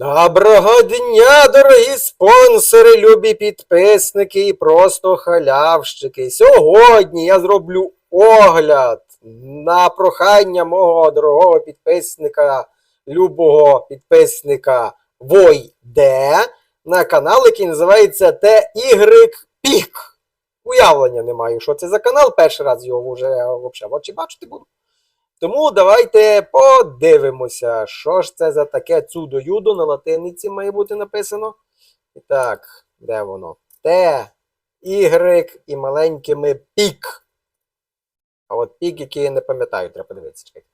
Доброго дня, дорогі спонсори, любі підписники і просто халявщики. Сьогодні я зроблю огляд на прохання мого дорогого підписника, любого підписника Войде на канал, який називається TY Пік. Уявлення не маю, що це за канал. Перший раз його вже взагалі в очі бачити буду. Тому давайте подивимося, що ж це за таке цудо-юдо на латиниці має бути написано. І так, де воно? Т, Y і маленькими пік. А от пік, який я не пам'ятаю, треба подивитися. Чекайте.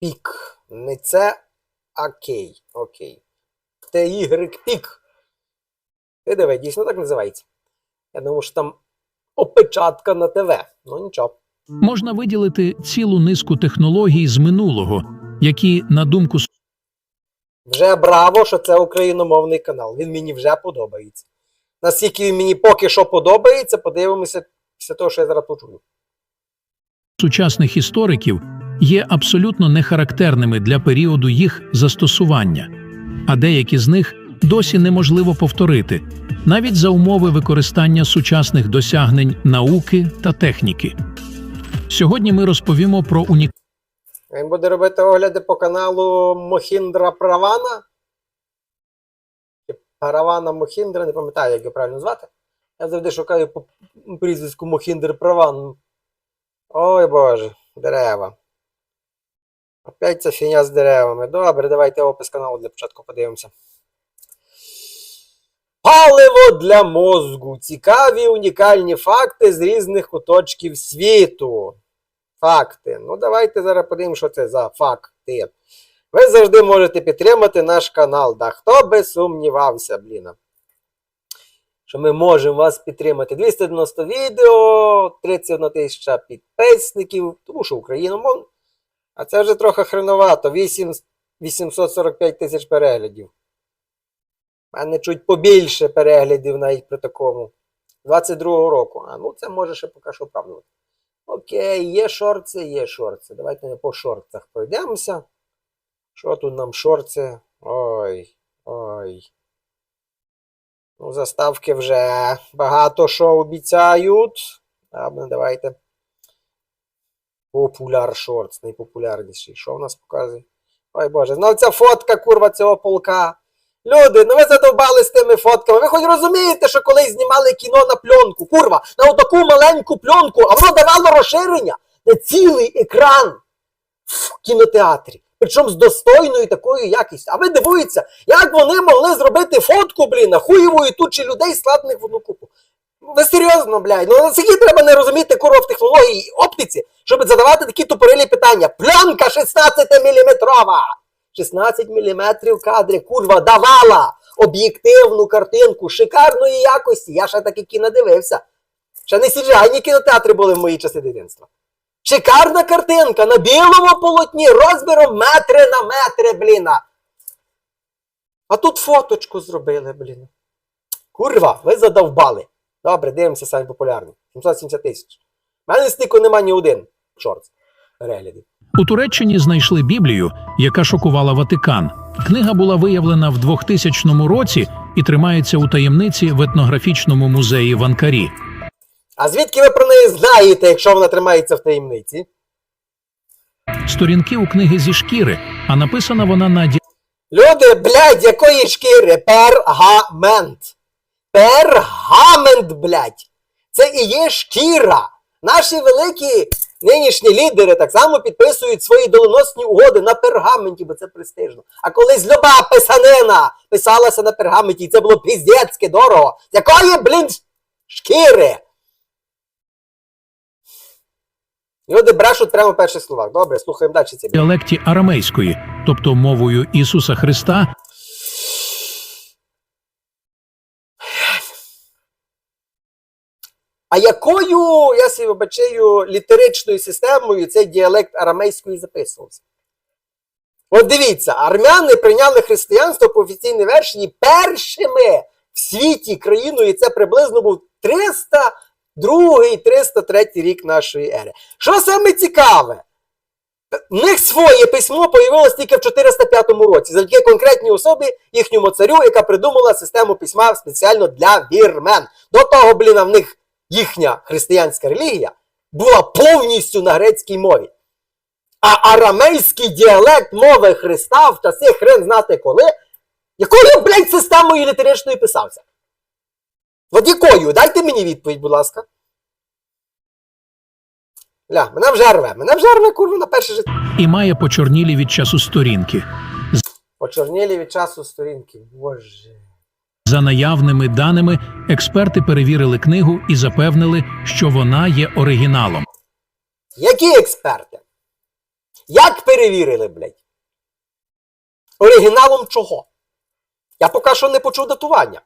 Пік. Не це, а кей. Окей. Т, Y, пік. Ти диви, дійсно так називається. Я думаю, що там опечатка на ТВ. Ну нічого. Можна виділити цілу низку технологій з минулого, які, на думку Вже браво, що це україномовний канал. Він мені вже подобається. Наскільки він мені поки що подобається, подивимося після того, що я зараз почую. сучасних істориків, є абсолютно нехарактерними для періоду їх застосування, а деякі з них досі неможливо повторити, навіть за умови використання сучасних досягнень науки та техніки. Сьогодні ми розповімо про унікальні Він буде робити огляди по каналу Мохіндра Правана. Паравана Мохіндра, не пам'ятаю, як його правильно звати. Я завжди шукаю по прізвиську Мохіндр Праван. Ой Боже, дерева. Опять ця фіня з деревами. Добре, давайте опис каналу для початку подивимося. Паливо для мозку. Цікаві унікальні факти з різних куточків світу. Факти. Ну, давайте зараз подивимося, що це за факти. Ви завжди можете підтримати наш канал. Да хто би сумнівався, блін. Що ми можемо вас підтримати. 290 відео, 31 тисяча підписників, тому що україномовно. А це вже трохи хреновато. 8, 845 тисяч переглядів. У мене чуть побільше переглядів навіть при такому. 22-го року. А ну це може ще поки що оправдувати. Окей, є шорти, є шорти. Давайте ми по шортах пройдемося. Що тут нам шорти? Ой, ой. Ну, заставки вже багато що обіцяють. Ладно, давайте. Популяр шортс, найпопулярніший. Що в нас показує? Ой Боже, знов ця фотка, курва, цього полка. Люди, ну ви задовбали з тими фотками. Ви хоч розумієте, що колись знімали кіно на пленку, курва, на отаку маленьку пленку, а воно давало розширення на цілий екран в кінотеатрі. Причому з достойною такою якістю. А ви дивуєтеся, як вони могли зробити фотку, блін, хуєвої тучі людей складених в одну купу. Ви серйозно, блядь? Ну наскільки треба не розуміти курва в технології і оптиці, щоб задавати такі тупорилі питання. Пленка 16 міліметрова! 16 мм кадри, курва, давала об'єктивну картинку шикарної якості. Я ще таки кіно дивився. Ще не сіджайні кінотеатри були в мої часи дитинства. Шикарна картинка на білому полотні розміром метри на метри, бліна. А тут фоточку зробили, блін. Курва, ви задовбали. Добре, дивимося самі популярні. 770 тисяч. У мене стику нема ні один шорт переглядів. У Туреччині знайшли Біблію, яка шокувала Ватикан. Книга була виявлена в 2000 році і тримається у таємниці в етнографічному музеї в Анкарі. А звідки ви про неї знаєте, якщо вона тримається в таємниці? Сторінки у книги зі шкіри, а написана вона на ді... Люди, блядь, якої шкіри? Пергамент. Пергамент, блядь. Це і є шкіра. Наші великі нинішні лідери так само підписують свої доленосні угоди на пергаменті, бо це престижно. А колись люба писанина писалася на пергаменті, і це було піздецьки дорого. Якої, блін, шкіри? Люди брешуть прямо в перших словах. Добре, слухаємо далі ці. діалекті арамейської, тобто мовою Ісуса Христа, А якою, я собі вибачаю, літеричною системою цей діалект арамейської записувався? От дивіться, армяни прийняли християнство по офіційній версії першими в світі країною, і це приблизно був 302 303 рік нашої ери. Що саме цікаве? В них своє письмо появилось тільки в 405 році, завдяки конкретній особі, їхньому царю, яка придумала систему письма спеціально для вірмен. До того, блін, в них їхня християнська релігія була повністю на грецькій мові. А арамейський діалект мови Христа в часи хрен знати коли, якою, блядь, системою літеричною писався? От якою? Дайте мені відповідь, будь ласка. Ля, мене вже рве, мене вже рве, курва, на перше життя. і має почорнілі від часу сторінки. Почорнілі від часу сторінки. Боже. За наявними даними, експерти перевірили книгу і запевнили, що вона є оригіналом. Які експерти? Як перевірили, блядь? Оригіналом чого? Я поки що не почув датування.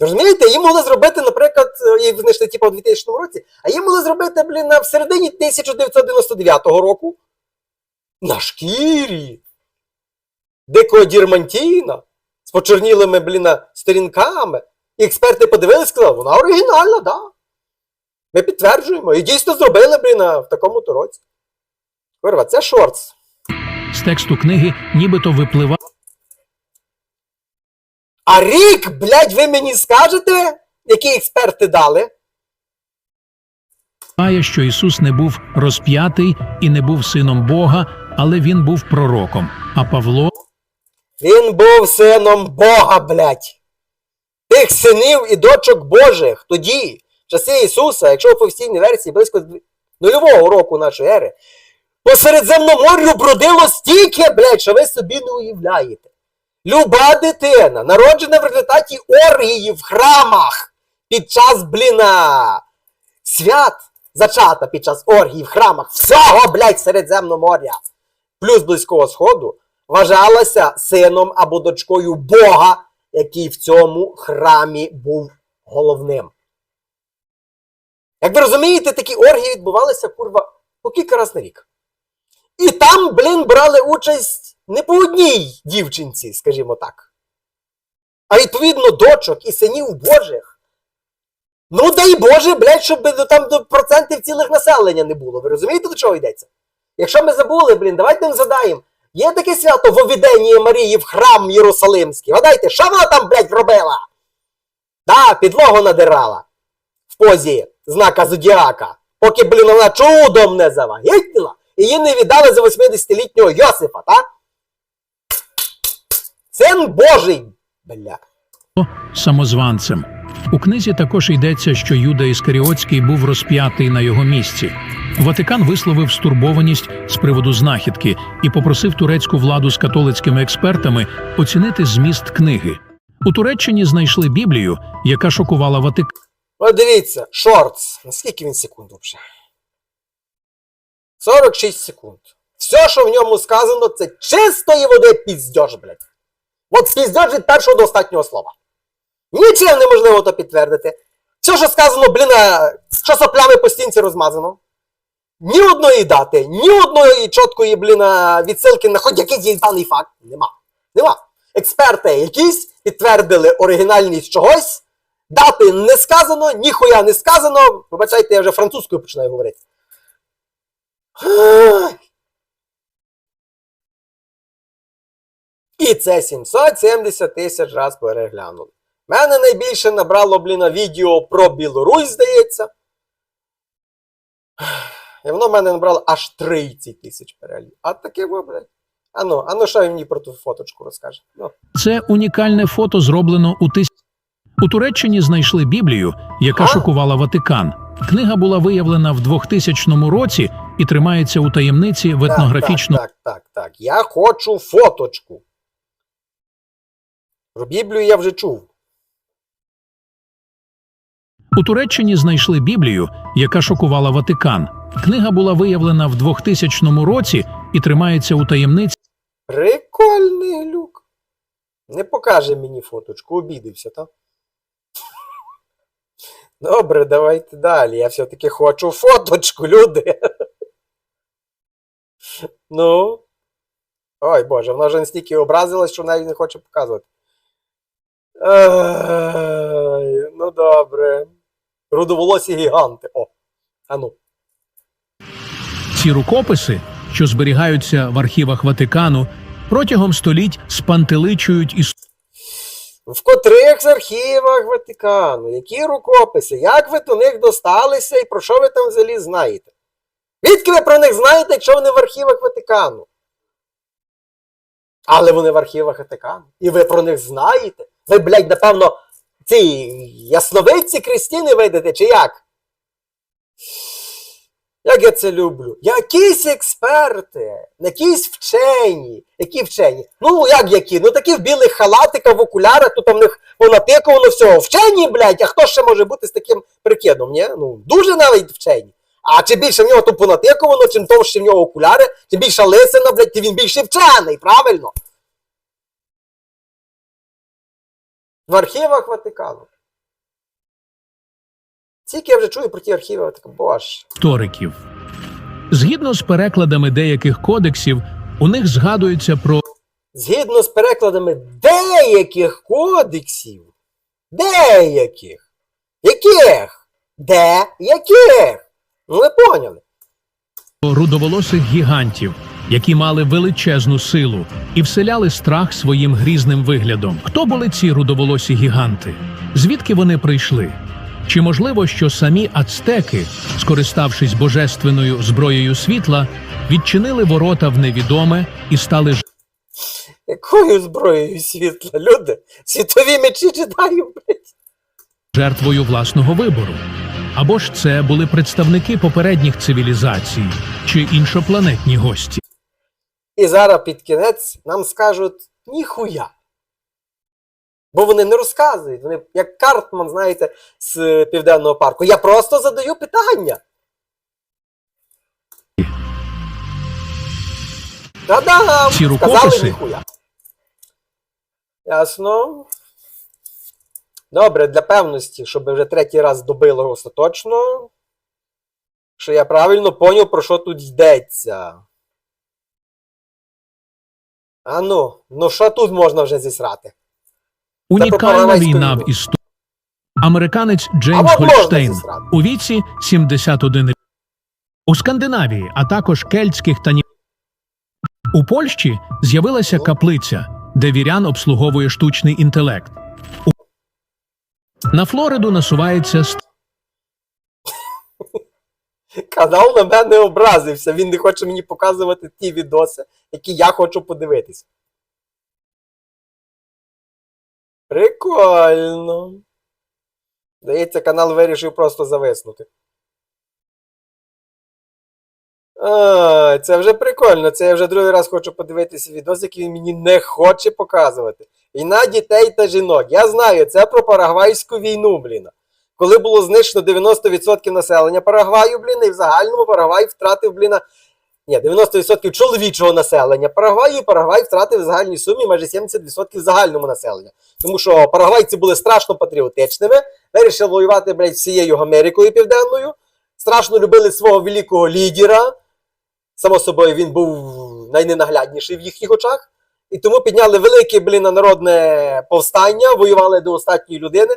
Розумієте, їм могли зробити, наприклад, е, їх знайшли типу, у 2000 році, а їм могли зробити, блін, в середині 1999 року на шкірі дикого дірмантіна з почорнілими, блін, сторінками. І експерти подивилися сказали, вона оригінальна. Да. Ми підтверджуємо. І дійсно зробили, блін, в такому то році. Курва, це шортс. З тексту книги нібито випливає. А рік, блядь, ви мені скажете, які експерти дали? що Ісус не був розп'ятий і не був сином Бога, але він був пророком. А Павло Він був сином Бога, блядь. Тих синів і дочок Божих тоді, в часи Ісуса, якщо в офіційній версії близько нульового року нашої ери, по Середземномор'ю бродило стільки, блядь, що ви собі не уявляєте. Люба дитина, народжена в результаті оргії в храмах під час, бліна, свят, зачата під час оргії в храмах всього, блядь, Середземномор'я, плюс Близького Сходу, вважалася сином або дочкою Бога, який в цьому храмі був головним. Як ви розумієте, такі оргії відбувалися, курва, по кілька разів на рік. І там, блін, брали участь не по одній дівчинці, скажімо так. А відповідно дочок і синів Божих. Ну, дай Боже, блядь, щоб там до процентів цілих населення не було. Ви розумієте, до чого йдеться? Якщо ми забули, блін, давайте ми згадаємо. Є таке свято Вовідення Марії в храм Єрусалимський. Гадайте, що вона там, блядь, робила? Да, підлогу надирала в позі знака Зодіака, поки, блін, вона чудом не завагітніла, і її не віддали за 80-літнього Йосифа, так? Син Божий, бля. самозванцем. У книзі також йдеться, що Юда Іскаріотський був розп'ятий на його місці. Ватикан висловив стурбованість з приводу знахідки і попросив турецьку владу з католицькими експертами оцінити зміст книги. У Туреччині знайшли Біблію, яка шокувала Ватикан. От дивіться, шортс. Наскільки він секунд взагалі? 46 секунд. Все, що в ньому сказано, це чистої води піздьош, блядь. От піздьош від першого до останнього слова. Нічим неможливо то підтвердити. Все, що сказано, блін, що соплями по стінці розмазано. Ні одної дати, ні одної чіткої, блін, відсилки на хоч якийсь їбаний факт. Нема. Нема. Експерти якісь підтвердили оригінальність чогось. Дати не сказано, ніхуя не сказано. Вибачайте, я вже французькою починаю говорити. І це 770 тисяч раз переглянули. Мене найбільше набрало, блін, відео про Білорусь, здається. І воно в мене набрало аж 30 тисяч переглядів. А таке, блядь. Ану, ану, що він мені про ту фоточку розкаже? Ну. Це унікальне фото зроблено у тис... У Туреччині знайшли Біблію, яка А? шокувала Ватикан. Книга була виявлена в 2000 році і тримається у таємниці в етнографічному Так, так, так, так. Я хочу фоточку. Про Біблію я вже чув. У Туреччині знайшли Біблію, яка шокувала Ватикан. Книга була виявлена в 2000 році і тримається у таємниці Прикольний глюк. Не покаже мені фоточку, обідився, так? Добре, давайте далі. Я все-таки хочу фоточку, люди. Ну. Ой Боже, вона вже настільки образилась, що навіть не хоче показувати. Ай, ну добре. Рудоволосі гіганти. О, ану. Ці рукописи, що зберігаються в архівах Ватикану, протягом століть спантеличують і В котрих з архівах Ватикану? Які рукописи? Як ви до них досталися і про що ви там взагалі знаєте? Відки ви про них знаєте, якщо вони в архівах Ватикану? Але вони в архівах Ватикану. І ви про них знаєте? Ви, блядь, напевно, ці ясновидці Крістіни видите, чи як? Як я це люблю? Якісь експерти, якісь вчені. Які вчені? Ну, як які? Ну такі в білих халатиках, в окулярах, тут там в них понатикувано всього. Вчені, блядь, а хто ще може бути з таким прикидом, ні? Ну, дуже навіть вчені. А чим більше в нього тут понатикувано, чим товще в нього окуляри, тим більша лисина, блядь, тим він більше вчений, правильно? В архівах Ватикану. Тільки я вже чую про ті архіви Ватикану. Боже. істориків. Згідно з перекладами деяких кодексів, у них згадується про Згідно з перекладами деяких кодексів. Деяких. Яких? Де? Яких? Ну, ви поняли. рудоволосих гігантів, які мали величезну силу і вселяли страх своїм грізним виглядом. Хто були ці рудоволосі гіганти? Звідки вони прийшли? Чи можливо, що самі ацтеки, скориставшись божественною зброєю світла, відчинили ворота в невідоме і стали ж- Якою зброєю світла? Люди? Світові мечі джедаїв, блядь. жертвою власного вибору? Або ж це були представники попередніх цивілізацій чи іншопланетні гості? І зараз під кінець нам скажуть ніхуя. Бо вони не розказують. Вони, як Картман, знаєте, з Південного парку. Я просто задаю питання. Та-дам! Сказали ніхуя. Ясно. Добре, для певності, щоб вже третій раз добило остаточно. Що я правильно поняв, про що тут йдеться. А ну, ну що тут можна вже зісрати? Унікальна війна в історії. Американець А Джеймс от можна Гольштейн зісрати. у віці 71 рік. У Скандинавії, а також кельтських та ні... У Польщі з'явилася каплиця, де вірян обслуговує штучний інтелект. У... На Флориду насувається ст- Канал на мене образився. Він не хоче мені показувати ті відоси, які я хочу подивитись. Прикольно. Здається, канал вирішив просто зависнути. А, це вже прикольно. Це я вже другий раз хочу подивитися відос, який він мені не хоче показувати. Війна дітей та жінок. Я знаю, це про Парагвайську війну, блін. Коли було знищено 90% населення Парагваю, блін, і в загальному Парагвай втратив, блін, ні, 90% чоловічого населення Парагваю, і Парагвай втратив в загальній сумі майже 70% загальному населення. Тому що парагвайці були страшно патріотичними, вирішили воювати, блядь, всією Америкою Південною, страшно любили свого великого лідера. Само собою, він був найненаглядніший в їхніх очах. І тому підняли велике, блін, народне повстання, воювали до останньої людини.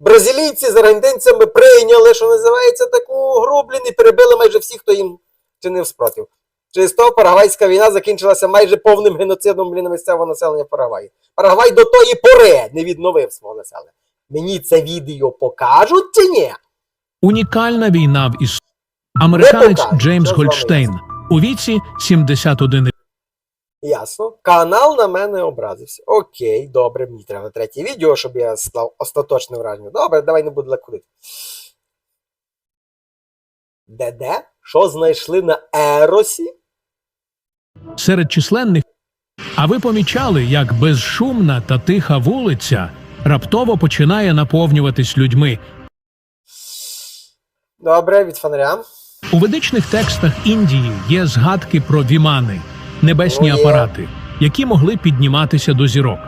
Бразилійці з аргентинцями прийняли, що називається, таку гру, блін, і перебили майже всіх, хто їм чинив спротив. Через то Парагвайська війна закінчилася майже повним геноцидом блін, місцевого населення Парагваю. Парагвай до тої пори не відновив свого населення. Мені це відео покажуть чи ні? унікальна війна в історії. Американець Джеймс Гольштейн у віці 71 рік. Ясно. Канал на мене образився. Окей, добре, мені треба третє відео, щоб я склав остаточне враження. Добре, давай не буду лекудити. Де-де? Що знайшли на Еросі? серед численних. А ви помічали, як безшумна та тиха вулиця раптово починає наповнюватись людьми. Добре, від фонаря. У ведичних текстах Індії є згадки про вімани, небесні апарати, які могли підніматися до зірок.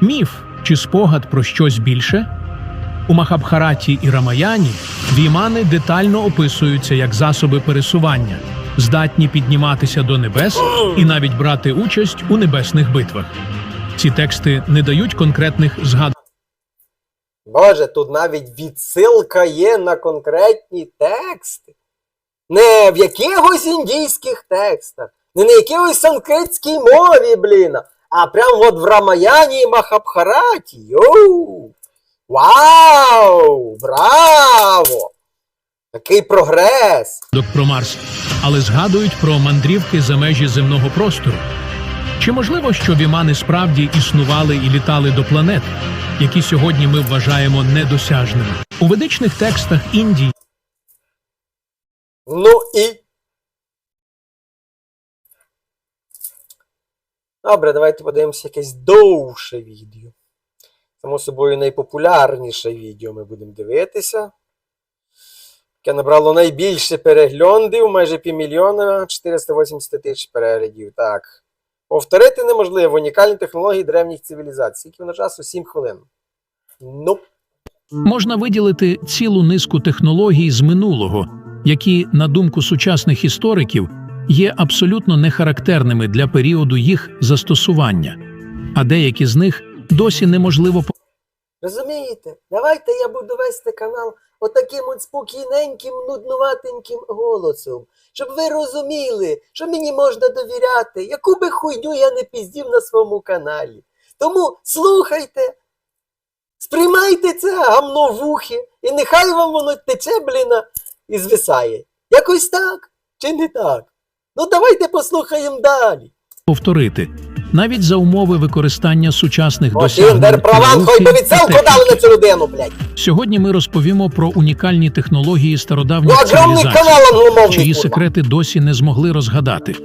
Міф чи спогад про щось більше? У Махабхараті і Рамаяні вімани детально описуються як засоби пересування, здатні підніматися до небес і навіть брати участь у небесних битвах. Ці тексти не дають конкретних згадок. Боже, тут навіть відсилка є на конкретні тексти. Не в якихось індійських текстах, не на якихось санскритській мові, блін, а прям от в Рамаяні і Махабхараті. Йоу! Вау! Браво! Такий прогрес! про Марс, але згадують про мандрівки за межі земного простору. Чи можливо, що вімани справді існували і літали до планет, які сьогодні ми вважаємо недосяжними? У ведичних текстах Індії Ну і. Добре, давайте подивимося якесь довше відео. Само собою найпопулярніше відео ми будемо дивитися. Яке набрало найбільше переглядів, майже півмільйона, 480 тисяч переглядів. Так. Повторити неможливо унікальні технології древніх цивілізацій. Скільки воно часу? 7 хвилин. Ну. можна виділити цілу низку технологій з минулого, які, на думку сучасних істориків, є абсолютно нехарактерними для періоду їх застосування, а деякі з них досі неможливо Розумієте? Давайте я буду вести канал отаким от спокійненьким, нуднуватеньким голосом, щоб ви розуміли, що мені можна довіряти, яку би хуйню я не піздів на своєму каналі. Тому слухайте, сприймайте це гамно в і нехай вам воно тече, бліна, і звисає. Якось так, чи не так? Ну давайте послухаємо далі. повторити, навіть за умови використання сучасних досягнень. Права, хоч би техніки. дали на цю людину, блядь. Сьогодні ми розповімо про унікальні технології Ну, стародавніх огромний цивілізацій, чиї секрети досі не змогли розгадати.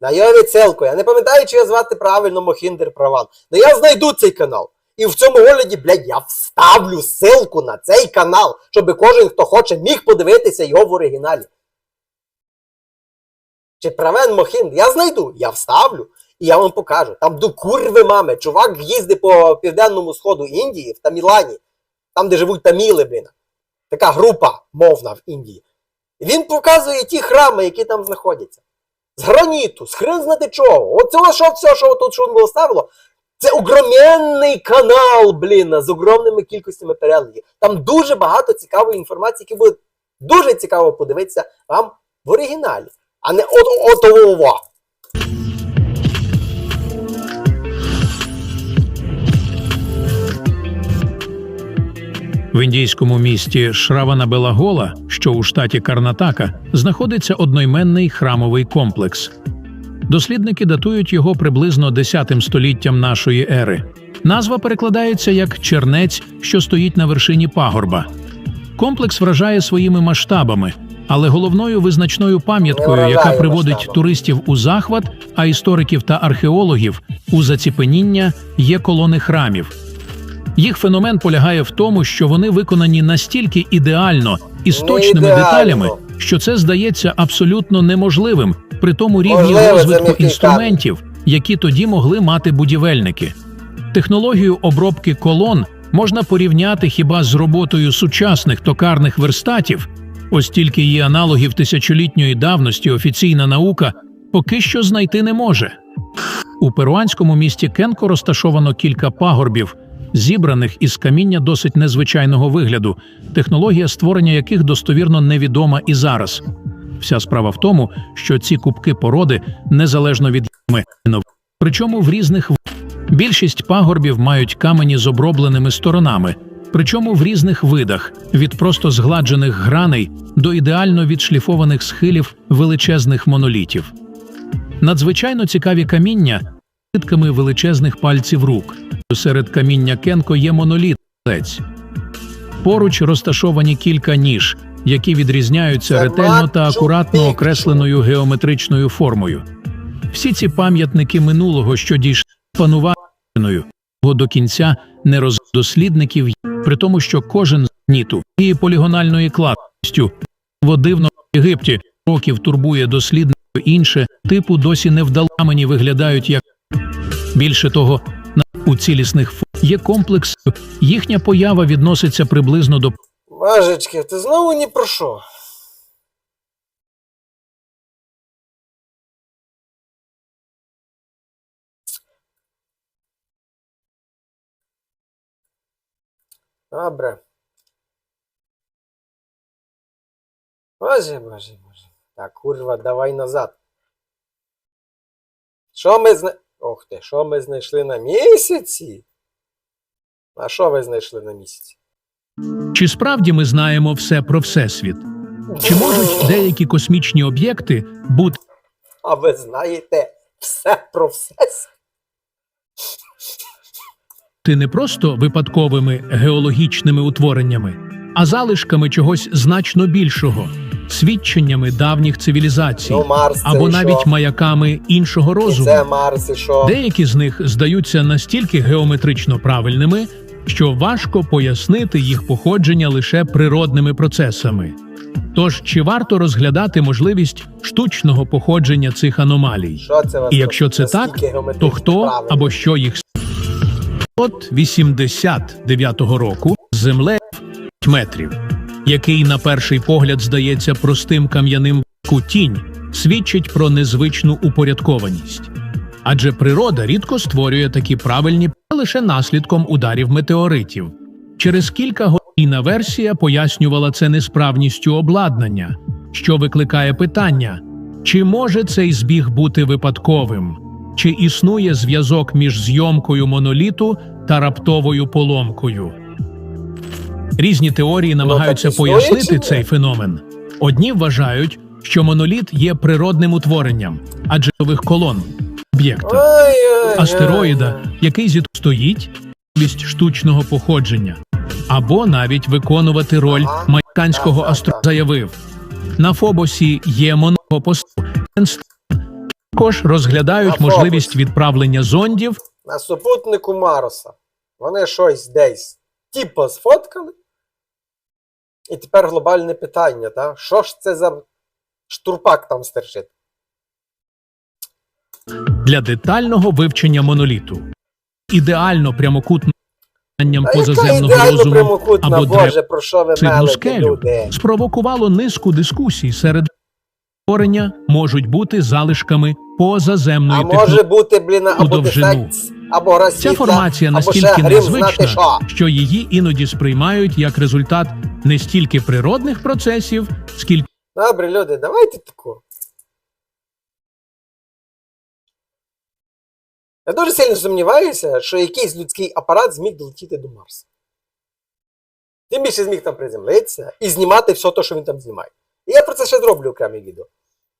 На його відсилку. Я не пам'ятаю, чи його звати правильно Мохіндер Праван. Ну я знайду цей канал. І в цьому огляді, блядь, я вставлю ссылку на цей канал, щоб кожен, хто хоче, міг подивитися його в оригіналі. Чи правен Мохіндер? Я знайду, я вставлю. І я вам покажу. Там до курви мами. Чувак їздить по південному сходу Індії, в Тамілані, там, де живуть таміли, блін. Така група мовна в Індії. Він показує ті храми, які там знаходяться. З граніту, з хрен знати чого. От що все, що тут воно ставило, це огроменний канал, блін, з огромними кількостями переглядів. Там дуже багато цікавої інформації, які буде дуже цікаво подивитися вам в оригіналі, а не от от от В індійському місті Шравана-Белагола, що у штаті Карнатака, знаходиться одноіменний храмовий комплекс. Дослідники датують його приблизно 10 століттям нашої ери. Назва перекладається як чернець, що стоїть на вершині пагорба. Комплекс вражає своїми масштабами, але головною визначною пам'яткою, яка приводить туристів у захват, а істориків та археологів у заціпеніння, є колони храмів. Їх феномен полягає в тому, що вони виконані настільки ідеально і з точними деталями, що це здається абсолютно неможливим при тому рівні розвитку інструментів, які тоді могли мати будівельники. Технологію обробки колон можна порівняти хіба з роботою сучасних токарних верстатів, ось тільки її аналогів тисячолітньої давності офіційна наука поки що знайти не може. У перуанському місті Кенко розташовано кілька пагорбів, зібраних із каміння досить незвичайного вигляду, технологія створення яких достовірно невідома і зараз. Вся справа в тому, що ці кубки породи незалежно від їми, причому в різних більшість пагорбів мають камені з обробленими сторонами, причому в різних видах від просто згладжених граней до ідеально відшліфованих схилів величезних монолітів. Надзвичайно цікаві каміння нитками величезних пальців рук. Серед каміння Кенко є моноліт. Поруч розташовані кілька ніж, які відрізняються ретельно та акуратно окресленою геометричною формою. Всі ці пам'ятники минулого, що дійшли пануваною, до кінця не роз дослідників, при тому, що кожен з ніту і полігональної кладністю в Єгипті років турбує дослідників інше, типу досі невдаламені виглядають як більше того, у цілісних фо- є комплекс. Їхня поява відноситься приблизно до Божечки, ти знову ні про що. Добре. Боже, боже, боже. Так, курва, давай назад. Що ми зна... Ох ти, що ми знайшли на місяці? А що ви знайшли на місяці? Чи справді ми знаємо все про Всесвіт? Чи можуть деякі космічні об'єкти бути А ви знаєте все про все? не просто випадковими геологічними утвореннями, а залишками чогось значно більшого, свідченнями давніх цивілізацій Ну, Марс, або навіть що? маяками іншого розуму? це Марс, що? Деякі з них здаються настільки геометрично правильними, що важко пояснити їх походження лише природними процесами. Тож чи варто розглядати можливість штучного походження цих аномалій? Що це вас І якщо це так, то хто правильно? або що їх От 89-го року землею метрів, який на перший погляд здається простим кам'яним вку тінь, свідчить про незвичну упорядкованість. Адже природа рідко створює такі правильні лише наслідком ударів метеоритів. Через кілька годинна версія пояснювала це несправністю обладнання, що викликає питання: чи може цей збіг бути випадковим? Чи існує зв'язок між зйомкою моноліту та раптовою поломкою? Різні теорії намагаються пояснити цей феномен. Одні вважають, що моноліт є природним утворенням, адже нових колон об'єкта астероїда, який зі стоїть штучного походження, або навіть виконувати роль майканського астро заявив. На Фобосі є монопосту. Також розглядають На можливість відправлення зондів На супутнику Маруса. Вони щось десь типу сфоткали. І тепер глобальне питання, та? що ж це за штурпак там стерчить? для детального вивчення моноліту. Ідеально прямокутним А позаземного розуму або Боже, про що ви мелите, скелю люди? спровокувало низку дискусій серед створення можуть бути залишками позаземної А технології. може бути, блін, або довжину. дефект, або гра Ця формація настільки незвична, що. що її іноді сприймають як результат не стільки природних процесів, скільки Добре, люди, давайте таку. Я дуже сильно сумніваюся, що якийсь людський апарат зміг долетіти до Марса. Тим більше зміг там приземлитися і знімати все те, що він там знімає. І я про це ще зроблю окреме відео.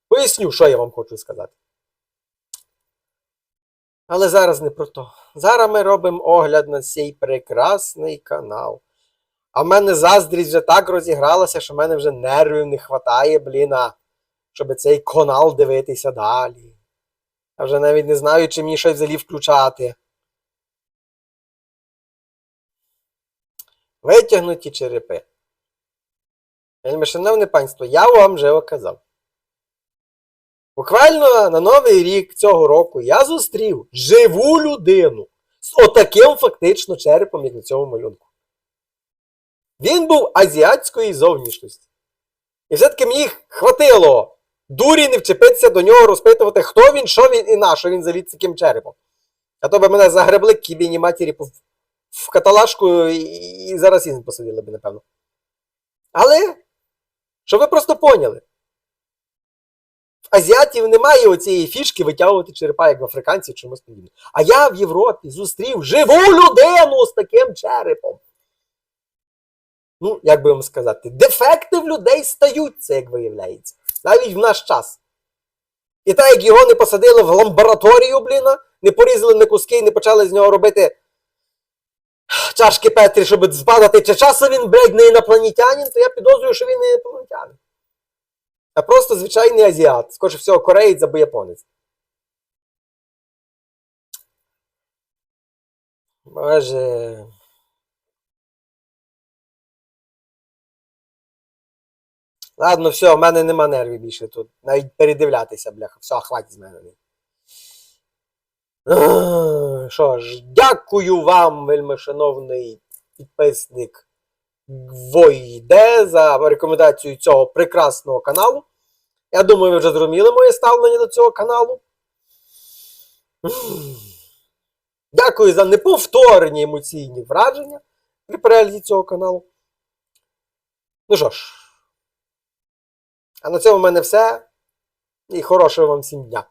Поясню, що я вам хочу сказати. Але зараз не про то. Зараз ми робимо огляд на цей прекрасний канал. А в мене заздрість вже так розігралася, що в мене вже нервів не вистачає, бліна, щоб цей канал дивитися далі. Я вже навіть не знаю, чи мені щось взагалі включати. Витягнуті черепи. Шановне панство, я вам вже оказав. Буквально на Новий рік цього року я зустрів живу людину з отаким фактично черепом, як на цьому малюнку. Він був азіатської зовнішності. І все-таки мені хватило дурі не вчепитися до нього, розпитувати, хто він, що він і на що він заліз таким черепом. А то би мене загребли кібіні матері в, каталажку і, зараз їм посадили б, напевно. Але, щоб ви просто поняли, азіатів немає оцієї фішки витягувати черепа, як в африканців чомусь подібне. А я в Європі зустрів живу людину з таким черепом. Ну, як би вам сказати, дефекти в людей стаються, як виявляється. Навіть в наш час. І так, як його не посадили в лабораторію, бліна, не порізали на куски і не почали з нього робити чашки Петрі, щоб збагати, чи часом він, блядь, не інопланетянин, то я підозрюю, що він не інопланетянин. А просто звичайний азіат. Скоріше всього, кореєць або японець. Боже. Ладно, все, в мене нема нервів більше тут. Навіть передивлятися, бляха. Все, хватить з мене. Що ж, дякую вам, вельмишановний підписник Войде, за рекомендацію цього прекрасного каналу. Я думаю, ви вже зрозуміли моє ставлення до цього каналу. Дякую за неповторні емоційні враження при перегляді цього каналу. Ну що ж. А на цьому в мене все. І хорошого вам всім дня.